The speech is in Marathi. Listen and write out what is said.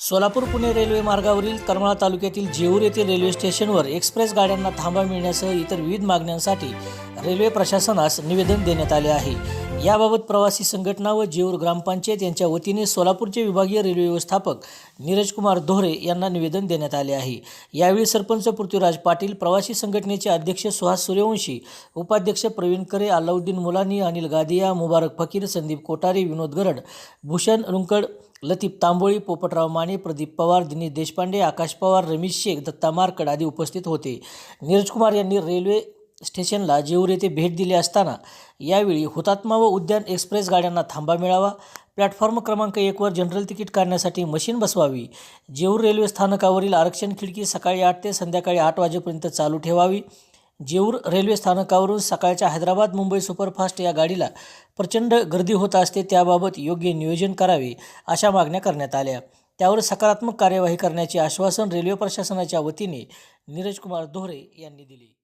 सोलापूर पुणे रेल्वे मार्गावरील करमाळा तालुक्यातील जेऊर येथील रेल्वे स्टेशनवर एक्सप्रेस गाड्यांना थांबा मिळण्यासह इतर विविध मागण्यांसाठी रेल्वे प्रशासनास निवेदन देण्यात आले आहे. याबाबत प्रवासी संघटना व जेऊर ग्रामपंचायत यांच्या वतीने सोलापूरचे विभागीय रेल्वे व्यवस्थापक नीरजकुमार धोरे दोहरे यांना निवेदन देण्यात आले आहे. यावेळी सरपंच पृथ्वीराज पाटील प्रवासी संघटनेचे अध्यक्ष सुहास सूर्यवंशी उपाध्यक्ष प्रवीण करे अल्लाउद्दीन मुलानी अनिल गादिया मुबारक फकीर संदीप कोठारे विनोद गरड भूषण रुंकड लतीफ तांबोळी पोपटराव माने प्रदीप पवार दिनेश देशपांडे आकाश पवार रमेश शेख दत्ता मार्कड आदी उपस्थित होते. नीरजकुमार यांनी रेल्वे स्टेशनला जेऊर येथे भेट दिली असताना यावेळी हुतात्मा व उद्यान एक्सप्रेस गाड्यांना थांबा मिळावा. प्लॅटफॉर्म क्रमांक एकवर जनरल तिकीट काढण्यासाठी मशीन बसवावी. जेऊर रेल्वे स्थानकावरील आरक्षण खिडकी सकाळी आठ ते संध्याकाळी आठ वाजेपर्यंत चालू ठेवावी. जेऊर रेल्वे स्थानकावरून सकाळच्या हैदराबाद मुंबई सुपरफास्ट या गाडीला प्रचंड गर्दी होत असते त्याबाबत योग्य नियोजन करावे अशा मागण्या करण्यात आल्या. त्यावर सकारात्मक कार्यवाही करण्याचे आश्वासन रेल्वे प्रशासनाच्या वतीने नीरज कुमार दोहरे यांनी दिले.